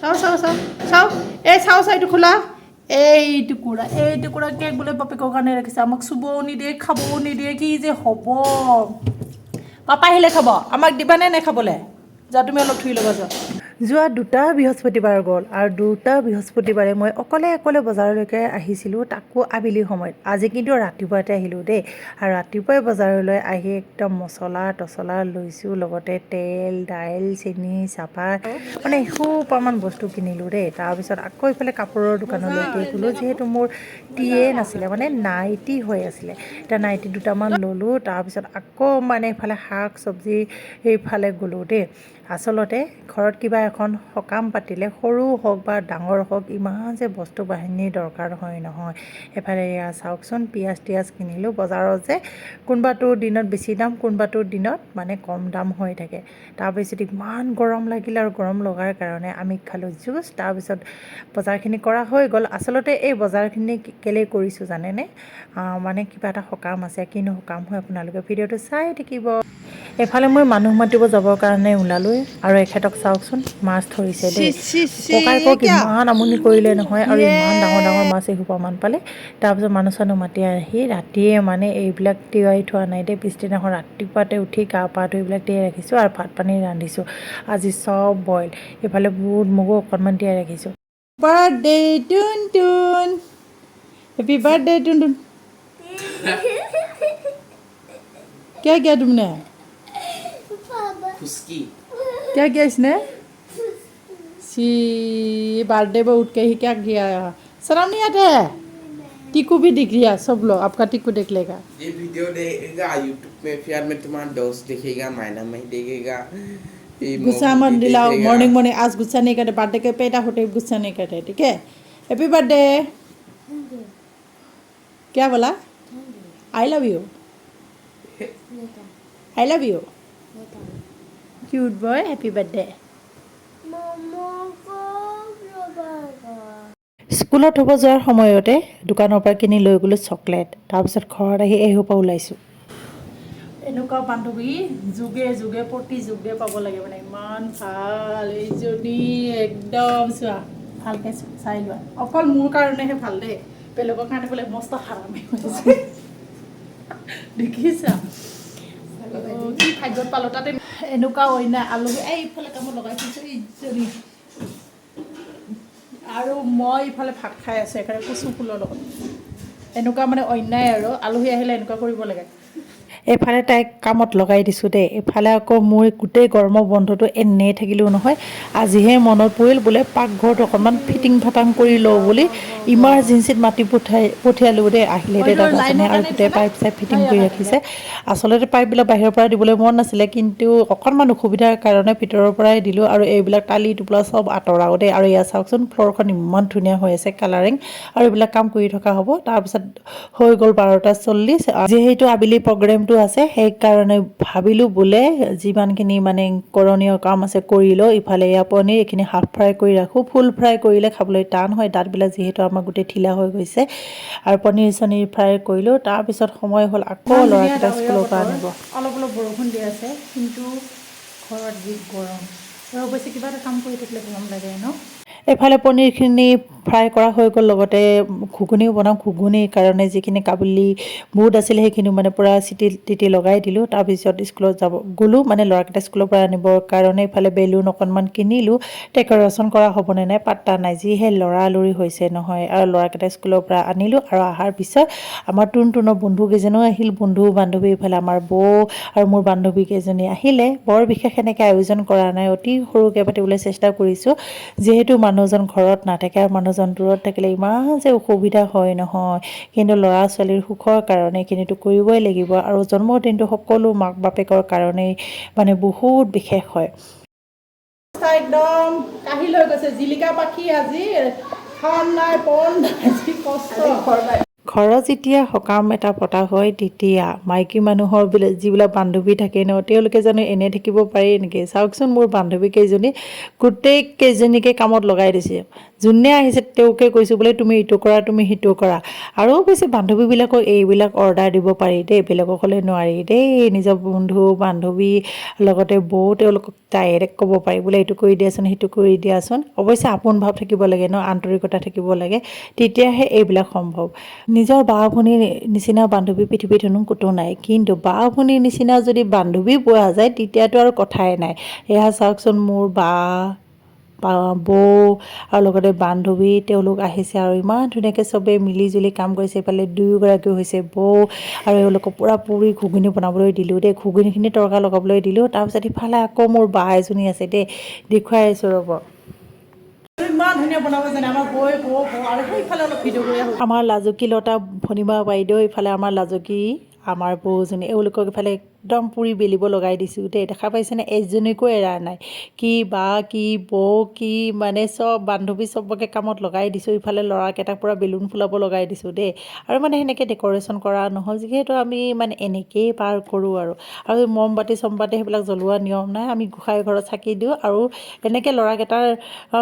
চাও চাও চাও চাও। এই চাও এইটো খোলা। এই টুকুৰা এই টুকুৰা কেক বোলে বাপেকৰ কাৰণে ৰাখিছে। আমাক চুবও নিদিয়ে, খাবও নিদিয়ে, কি যে হ'ব। পাপা আহিলে খাব। আমাক দিবানে নেখাবলৈ? যা, তুমি অলপ ধুই ল'বা যোৱা যোৱা দুটা বৃহস্পতিবাৰ গ'ল আৰু দুটা বৃহস্পতিবাৰে মই অকলে অকলে বজাৰলৈকে আহিছিলোঁ তাকো আবেলি সময়ত। আজি কিন্তু ৰাতিপুৱাতে আহিলোঁ দেই। আৰু ৰাতিপুৱাই বজাৰলৈ আহি একদম মছলা টছলা লৈছোঁ লগতে তেল দাইল চেনি চাহপাত মানে এসোপামান বস্তু কিনিলোঁ দেই। তাৰপিছত আকৌ ইফালে কাপোৰৰ দোকানলৈকে গ'লোঁ যিহেতু মোৰ টিয়ে নাছিলে মানে নাইটি হৈ আছিলে। এতিয়া নাইটি দুটামান ল'লোঁ তাৰপিছত আকৌ মানে ইফালে শাক চব্জি সেইফালে গ'লোঁ দেই। আচলতে ঘৰত কিবা এখন সকাম পাতিলে সৰু হওক বা ডাঙৰ হওক, ইমান যে বস্তু বাহিনীৰ দৰকাৰ হয় নহয়। এফালে এয়া চাওকচোন, পিঁয়াজ টিয়াজ কিনিলোঁ বজাৰত যে কোনোবাটো দিনত বেছি দাম কোনোবাটো দিনত মানে কম দাম হৈ থাকে। তাৰপিছত ইমান গৰম লাগিলে আৰু গৰম লগাৰ কাৰণে আমি খালোঁ জুচ। তাৰপিছত বজাৰখিনি কৰা হৈ গ'ল। আচলতে এই বজাৰখিনি কেলেই কৰিছোঁ জানেনে? মানে কিবা এটা সকাম আছে, কিনো সকাম হয় আপোনালোকে ভিডিঅ'টো চাই থাকিব। এফালে মই মানুহ মাতিব যাবৰ কাৰণে ওলালোঁ আৰু এখেতক চাওকচোন। মাছ ধৰিছে দেই ককাইকক ইমান আমনি কৰিলে নহয় আৰু ইমান ডাঙৰ ডাঙৰ মাছ এসোপামান পালে তাৰপিছত মানুহ চানুহ মাতি আহি ৰাতিয়ে মানে এইবিলাক তিয়াই থোৱা নাই দেই পিছদিনাখন ৰাতিপুৱাতে উঠি গা পা ধুই এইবিলাক তিয়াই ৰাখিছোঁ আৰু ভাত পানী ৰান্ধিছোঁ আজি চব বইল এইফালে বুট মগু অকণমান তিয়াই ৰাখিছোঁ বাৰ্থডে টুন টুন হেপী বাৰ্থডে টুন টুন क्या किया तुमने फुसकी क्या किया इसने सी बर्थडे पे उठ के ही क्या किया शर्म नहीं आता है? टीकू भी दिख गया सब लोग आपका टीकू देख लेगा। ये वीडियो देखेगा यूट्यूब में फिर में तुम्हारा दोस्त देखेगा मायना मई देखेगा। गुस्सा मत दिलाओ मॉर्निंग मॉर्निंग आज गुस्सा नहीं करते बर्थडे के पेटा होते गुस्सा नहीं करते ठीक है? हैप्पी बर्थडे क्या बोला? I love you I love you cute boy happy birthday স্কুলত থ'ব যোৱাৰ সময়তে দোকানৰ পৰা কিনি লৈ গ'লোঁ চকলেট। তাৰপিছত ঘৰত আহি এসোপা ওলাইছোঁ। এনেকুৱা বান্ধৱী যোগে যোগে প্ৰতি যোগে পাব লাগে মানে। ইমান ভাল এইজনী একদম চোৱা ভালকৈ চাই লোৱা। অকল মোৰ কাৰণেহে ভাল দেই। বেলেগৰ কাৰণে বোলে মস্ত হাৰামে হৈছে। দেখিছা? অ', কি ভাগ্যত পালোঁ তাতে। এনেকুৱা অন্য আলহী এই ইফালে কামত লগাই থৈছোঁ ইজনী আৰু মই ইফালে ভাত খাই আছোঁ একেবাৰে কচু ফুলৰ লগত। এনেকুৱা মানে অন্যায় আৰু আলহী আহিলে এনেকুৱা কৰিব লাগে। এইফালে তাইক কামত লগাই দিছোঁ দেই। এইফালে আকৌ মোৰ গোটেই গৰমৰ বন্ধটো এনেই থাকিলেও নহয়। আজিহে মনত পৰিল বোলে পাকঘৰটো অকণমান ফিটিং ফাটাং কৰি লওঁ বুলি ইমাৰ্জেঞ্চিত মাতি পঠাই পঠিয়ালোঁ দেই। আহিলে দেই দাদাজনে আৰু গোটেই পাইপ চাইপ ফিটিং কৰি ৰাখিছে। আচলতে পাইপবিলাক বাহিৰৰ পৰা দিবলৈ মন নাছিলে কিন্তু অকণমান অসুবিধাৰ কাৰণে ভিতৰৰ পৰাই দিলোঁ আৰু এইবিলাক টালি টোপোলা চব আঁতৰাও দেই। আৰু ইয়াত চাওকচোন ফ্ল'ৰখন ইমান ধুনীয়া হৈ আছে কালাৰিং। আৰু এইবিলাক কাম কৰি থকা হ'ব। তাৰপিছত হৈ গ'ল বাৰটা চল্লিছ। যিহেতু আবেলি প্ৰগ্ৰেমটো আছে সেইকাৰণে ভাবিলোঁ বোলে যিমানখিনি মানে কৰণীয় কাম আছে কৰি লওঁ ইফালে এয়া পনীৰ এইখিনি হাফ ফ্ৰাই কৰি ৰাখোঁ ফুল ফ্ৰাই কৰিলে খাবলৈ টান হয় দাঁতবিলাক যিহেতু আমাৰ গোটেই ঢিলা হৈ গৈছে। আৰু পনীৰ চনীৰ ফ্ৰাই কৰিলোঁ তাৰপিছত সময় হ'ল আকৌ ল'ৰাকেইটা স্কুলৰ পৰা আনিব। অলপ অলপ বৰষুণ দি আছে কিন্তু ঘৰত যি গৰম। আৰু অৱশ্যে কিবা এটা কাম কৰি থাকিলে গৰম লাগে ন? এইফালে পনীৰখিনি ফ্ৰাই কৰা হৈ গ'ল লগতে ঘুগুনিও বনাওঁ। ঘুগুনিৰ কাৰণে যিখিনি কাবুলি বুট আছিলে সেইখিনিও মানে পূৰা চিটি টিটি লগাই দিলোঁ। তাৰপিছত স্কুলত যাব গ'লোঁ। মানে ল'ৰাকেইটা স্কুলৰ পৰা আনিবৰ কাৰণে ইফালে বেলুন অকণমান কিনিলোঁ। ডেক'ৰেশ্যন কৰা হ'বনে নাই পাত্তা নাই। যিহে লৰালৰি হৈছে নহয়। আৰু ল'ৰাকেইটা স্কুলৰ পৰা আনিলোঁ। আৰু অহাৰ পিছত আমাৰ টুন টুনৰ বন্ধু কেইজনো আহিল। বন্ধু বান্ধৱী ইফালে আমাৰ বৌ আৰু মোৰ বান্ধৱী কেইজনী আহিলে। বৰ বিশেষ এনেকৈ আয়োজন কৰা নাই। অতি সৰুকৈ পাতিবলৈ চেষ্টা কৰিছোঁ। যিহেতু মানুহজন ঘৰত নাথাকে আৰু মানুহজন দূৰত থাকিলে ইমান যে অসুবিধা হয় নহয়। কিন্তু ল'ৰা ছোৱালীৰ সুখৰ কাৰণে এইখিনিতো কৰিবই লাগিব আৰু জন্মদিনটো সকলো মাক বাপেকৰ কাৰণেই মানে বহুত বিশেষ হয়। একদম কাহি লৈ গৈছে। জিলিকা পাখি আজি খান নাই পন নাই কষ্ট। ঘৰত যেতিয়া সকাম এটা পতা হয় তেতিয়া মাইকী মানুহৰ বোলে যিবিলাক বান্ধৱী থাকে ন তেওঁলোকে জানো এনে থাকিব পাৰি নেকি? চাওকচোন মোৰ বান্ধৱী কেইজনী গোটেই কেইজনীকে কামত লগাই দিছে। যোনে আহিছে তেওঁকে কৈছোঁ বোলে তুমি ইটো কৰা তুমি সিটো কৰা। আৰু অৱশ্যে বান্ধৱীবিলাকক এইবিলাক অৰ্ডাৰ দিব পাৰি দেই। বেলেগক হ'লে নোৱাৰি দেই। নিজৰ বন্ধু বান্ধৱী লগতে বৌ তেওঁলোকক ডাইৰেক্ট ক'ব পাৰি। বোলে এইটো কৰি দিয়াচোন সেইটো কৰি দিয়াচোন। অৱশ্যে আপোন ভাৱ থাকিব লাগে ন আন্তৰিকতা থাকিব লাগে। তেতিয়াহে এইবিলাক সম্ভৱ। নিজৰ বা ভনীৰ নিচিনা বান্ধৱী পৃথিৱীত হেনো ক'তো নাই। কিন্তু বা ভনীৰ নিচিনা যদি বান্ধৱী পোৱা যায় তেতিয়াতো আৰু কথাই নাই। এয়া চাওকচোন মোৰ বা বা আৰু লগতে বান্ধৱী তেওঁলোক আহিছে আৰু ইমান ধুনীয়াকৈ চবেই মিলি জুলি কাম কৰিছে। এইফালে দুয়োগৰাকীও হৈছে বৌ আৰু এওঁলোকক পূৰা পুৰি ঘুগুনি বনাবলৈ দিলোঁ দেই। ঘুগুনিখিনি তৰকা লগাবলৈ দিলোঁ তাৰপিছত ইফালে আকৌ মোৰ বা এজনী আছে দেই দেখুৱাই আছোঁ ৰ'ব। ইমান ধুনীয়া বনাব জানে আমাৰ বৈ বৌ বৌ আৰু সেইফালে অলপ ভিডিঅ' কৰি আহোঁ। আমাৰ লাজুকী লতা ভনিমা বাইদেউ ইফালে আমাৰ লাজুকী আমাৰ বৌজনী এওঁলোকক ইফালে একদম পুৰি বেলিব লগাই দিছোঁ দেই। দেখা পাইছেনে? এজনীকো এৰা নাই। কি বা কি বৌ কি মানে চব বান্ধৱী চবকে কামত লগাই দিছোঁ। ইফালে ল'ৰাকেইটাক পূৰা বেলুন ফুলাব লগাই দিছোঁ দেই। আৰু মানে সেনেকৈ ডেক'ৰেশ্যন কৰা নহ'ল যিহেতু আমি মানে এনেকেই পাৰ কৰোঁ আৰু। আৰু মমবাতি চমবাতি সেইবিলাক জ্বলোৱা নিয়ম নাই। আমি গোঁসাই ঘৰত চাকি দিওঁ আৰু এনেকৈ ল'ৰাকেইটাৰ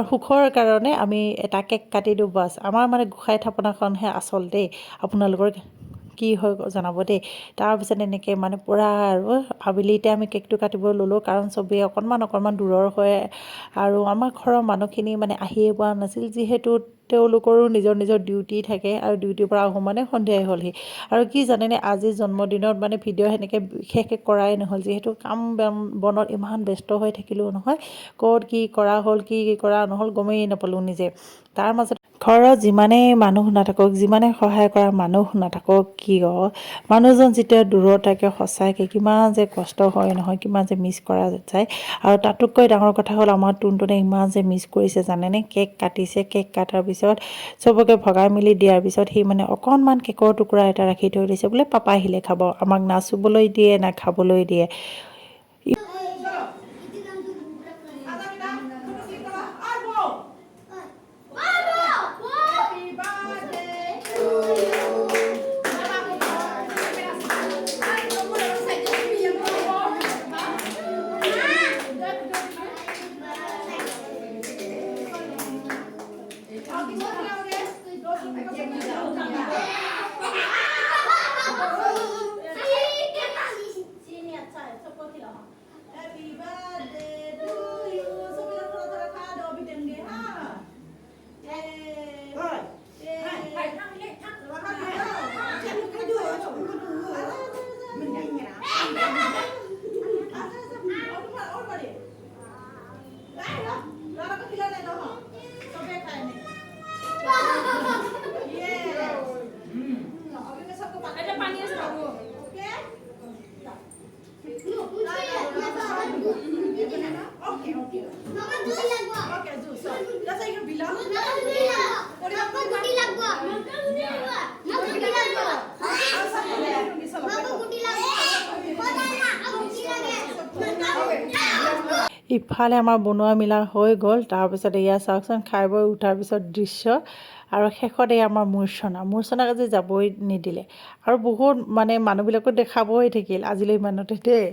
সুখৰ কাৰণে আমি এটা কেক কাটি দিওঁ বাছ। আমাৰ মানে গোঁসাই থাপনাখনহে আচল দেই। আপোনালোকৰ কি হয় জনাব দেই। তাৰপিছত এনেকৈ মানে পূৰা আৰু আবেলিতে আমি কেকটো কাটিব ল'লোঁ কাৰণ চবেই অকণমান অকণমান দূৰৰ হয় আৰু আমাৰ ঘৰৰ মানুহখিনি মানে আহিয়ে পোৱা নাছিল যিহেতু তেওঁলোকৰো নিজৰ নিজৰ ডিউটি থাকে আৰু ডিউটিৰ পৰা আহোঁ মানে সন্ধিয়াই হ'লহি। আৰু কি জানেনে আজি জন্মদিনত মানে ভিডিঅ' সেনেকৈ বিশেষকৈ কৰাই নহ'ল যিহেতু কাম বন- বনত ইমান ব্যস্ত হৈ থাকিলোঁ নহয় ক'ত কি কৰা হ'ল কি কৰা নহ'ল গমেই নাপালোঁ নিজে। তাৰ মাজত ঘৰত যিমানেই মানুহ নাথাকক যিমানে সহায় কৰা মানুহ নাথাকক কিয় মানুহজন যেতিয়া দূৰত থাকে সঁচাকৈ কিমান যে কষ্ট হয় নহয় কিমান যে মিছ কৰা যায়। আৰু তাতোতকৈ ডাঙৰ কথা হ'ল আমাৰ টুনটুনে ইমান যে মিছ কৰিছে জানেনে? কেক কাটিছে কেক কটাৰ পিছত চবকে ভগাই মেলি দিয়াৰ পিছত সি মানে অকণমান কেকৰ টুকুৰা এটা ৰাখি থৈ দিছে বোলে পাপা আহিলে খাব। আমাক নাচিবলৈ দিয়ে না খাবলৈ দিয়ে। ইফালে আমাৰ বনোৱা মিলা হৈ গ'ল তাৰপিছত এয়া চাওকচোন খাই বৈ উঠাৰ পিছত দৃশ্য। আৰু শেষত এই আমাৰ মূৰ্ছনা। মূৰ্ছনাক আজি যাবই নিদিলে। আৰু বহুত মানে মানুহবিলাকো দেখাবই থাকিল আজিলৈ ইমানতে দেই।